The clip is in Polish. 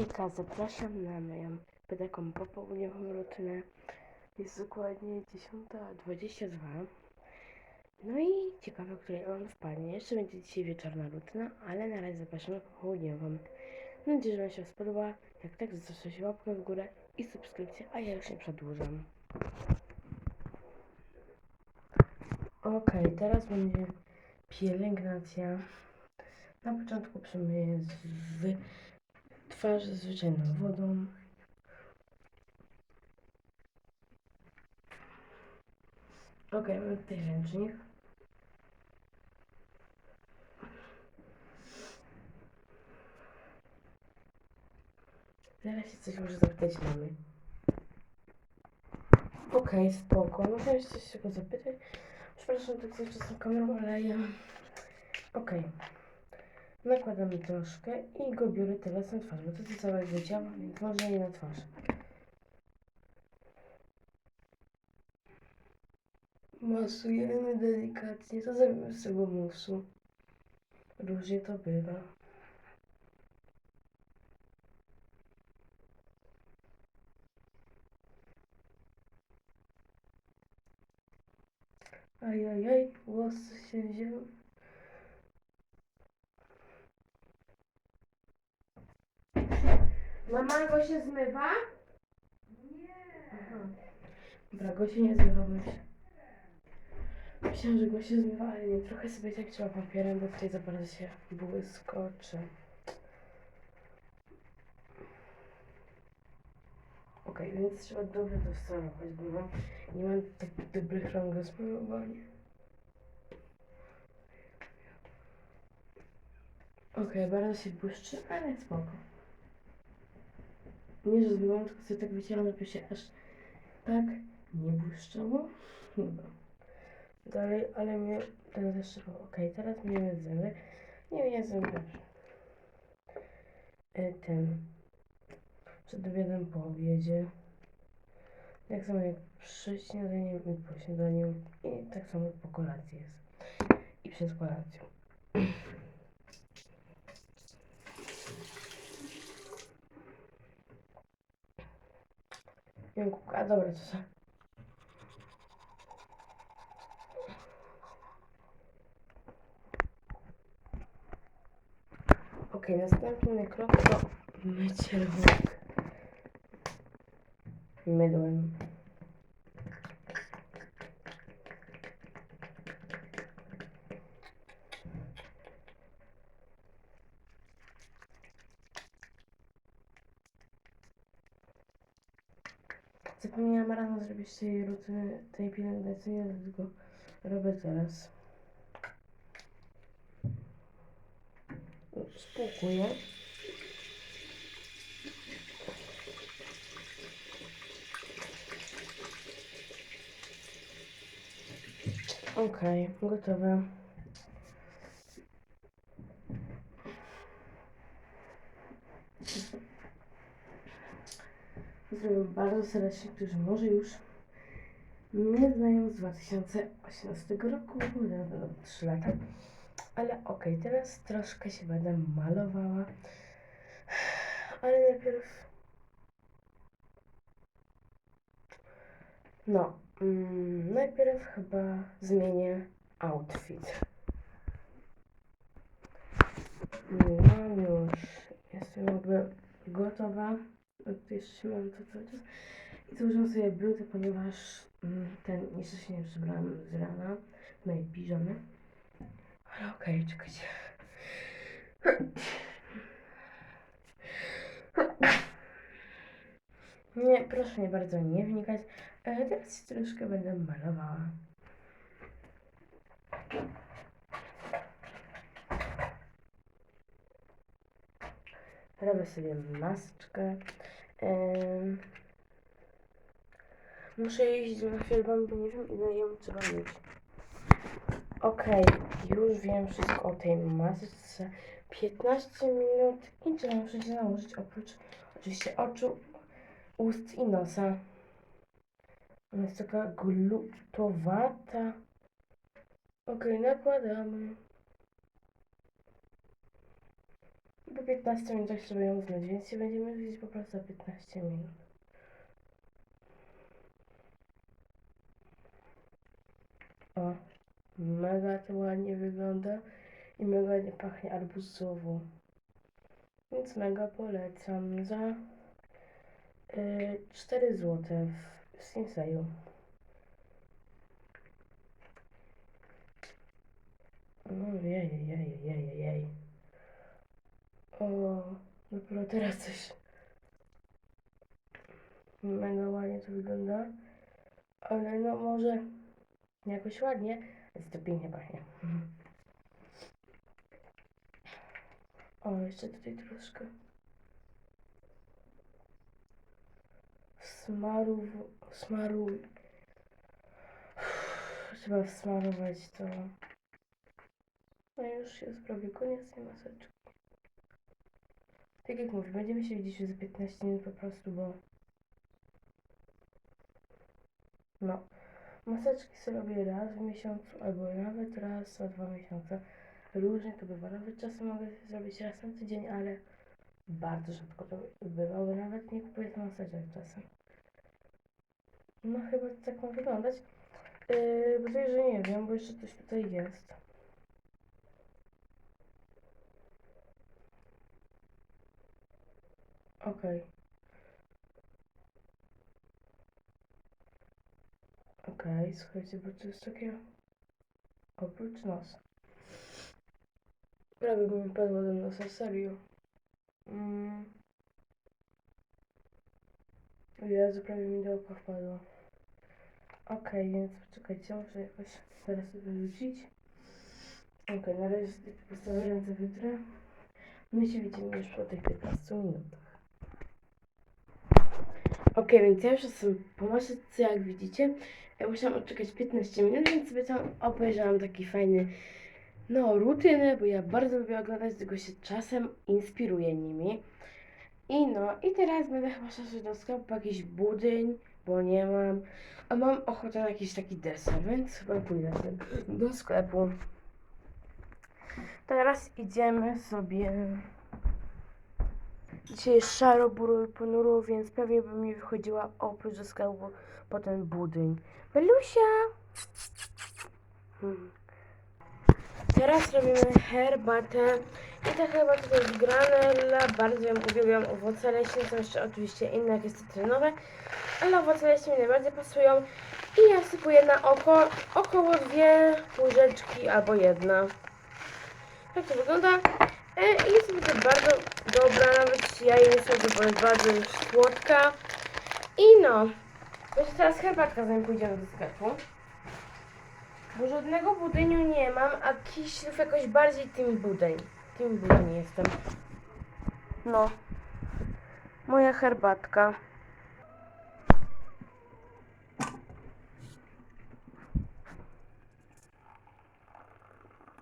Hejka, zapraszam na moją taką popołudniową rutynę. Jest dokładnie 10.22. No i ciekawe, której on wpadnie. Jeszcze będzie dzisiaj wieczorna rutyna, ale na razie zapraszam na popołudniową. Mam nadzieję, że Wam się spodoba. Jak tak, zostawcie łapkę w górę i subskrypcję, a ja już nie przedłużam. Okej, teraz będzie pielęgnacja. Na początku przemyję z twarz zwyczajną wodą. Okej, mamy tutaj ręcznik. Zaraz się coś może zapytać mamy. Okej, spoko. No chciałem się coś tego zapytać. Przepraszam tak cały czas tą kamerą, ale ja... Okej. Nakładamy troszkę i go biorę teraz na twarz, bo to jest całe wydziała, więc może nie na twarz. Masujemy delikatnie, to zrobimy z tego musu. Różnie to bywa. Ajajaj, włosy się wzięły. Mama go się zmywa? Nie. Dobra, go się nie zmywa, myślę. Myślałam, że go się zmywa, ale nie. Trochę sobie tak trzeba papierem, bo tutaj za bardzo się błyskoczy. Okej, więc trzeba dobrze to wstrojować, bo mam, nie mam tak dobrych rąk do smarowania. Okej, bardzo się błyszczy, ale spoko. Nie, że zbyłam, tylko sobie tak wycieram, żeby się aż tak nie błyszczało. Dobra. Dalej, ale mnie ten trzeba. Okej, teraz miejmy zęby. Nie wiem, zęby. E, ten. Przed obiadem po obiedzie. Tak samo jak przy śniadaniu i po śniadaniu. I tak samo po kolacji jest. I przed kolacją. Jękuk, a dobra, to co? Okej, następny krok to mycie rąk. Mydłem. Zapomniałam rano zrobić tej rutyny, tej pielęgnacyjnej, dlatego robię teraz. Spłukuję. Okej, gotowe. Pozdrawiam bardzo serdecznie, którzy może już mnie znają z 2018 roku, no, 3 lata. Ale okej, teraz troszkę się będę malowała. Ale najpierw. No, mm, najpierw chyba zmienię outfit. Mam już, jestem jakby gotowa. Tu jeszcze mam to cały czas. I założyłam sobie bluzę, ponieważ mm, ten jeszcze się nie przebrałam z rana w mojej piżamy. Ale okej, czekajcie. Nie, proszę mnie bardzo nie wnikać. E, teraz się troszkę będę malowała. Robię sobie maseczkę. Muszę jeździć na chwilę, bo nie wiem ile ją trzeba mieć. Okej, już wiem wszystko o tej masce. 15 minut i czego muszę się nałożyć oprócz oczywiście oczu, ust i nosa. Ona jest taka glutowata. Okej, nakładamy. I po 15 minutach trzeba ją zmyć, więc się będziemy widzieć po prostu za 15 minut. O, mega to ładnie wygląda i mega nie pachnie arbuzowo. Więc mega polecam za y, 4 zł w Sinseju. No jej, jej, jej, jej. O, dopiero teraz coś mega ładnie to wygląda. Ale no może jakoś ładnie, ale to pięknie pachnie. O, jeszcze tutaj troszkę smaru, smaru, trzeba wsmarować to. No już jest prawie koniec tej maseczki. Tak jak mówię, będziemy się widzieć już za 15 minut po prostu, bo no, maseczki sobie robię raz w miesiącu, albo nawet raz na dwa miesiące. Różnie to bywa. Nawet czasem mogę zrobić raz na tydzień, ale bardzo rzadko to bywa, bo nawet nie kupuję maseczek czasem. No chyba tak ma wyglądać. Yy, bo że nie wiem, bo jeszcze coś tutaj jest. Okej. Okej, słuchajcie, bo to jest takie oprócz nosa. Prawie mi padło do nosa, serio. Mm. Jezu, prawie mi do oka wpadło. Okej, więc poczekajcie, muszę jakoś teraz to wyrzucić. Okej, na razie sobie postawię ręce wytrę. My się widzimy już po tych 15 minutach. Okej, więc ja już jestem po maseczce, jak widzicie. Ja musiałam odczekać 15 minut, więc sobie tam obejrzałam taki fajny, no, rutynę, bo ja bardzo lubię oglądać, tylko się czasem inspiruję nimi. I no, i teraz będę chyba szła do sklepu po jakiś budyń, bo nie mam. A mam ochotę na jakiś taki deser, więc chyba pójdę do sklepu. Teraz idziemy sobie. Dzisiaj jest szaro, buro i ponuro, więc pewnie by mi wychodziła oprócz do sklepu po ten budyń. Belusia! Hmm. Teraz robimy herbatę. I ta herbata to jest granella. Bardzo ją uwielbiam. Owoce leśne są jeszcze oczywiście inne, jak jest cytrynowe. Ale owoce leśne mi najbardziej pasują. I ja wsypuję na oko około dwie łyżeczki albo jedna. Tak to wygląda. E, jest będzie bardzo dobra, nawet ja jej nie sądzę, jest bardzo już słodka. I no, jeszcze teraz herbatka, zanim pójdziemy do sklepu. Bo żadnego budyniu nie mam, a kiślów jakoś bardziej tym budyń. Tym budyń jestem. No. Moja herbatka.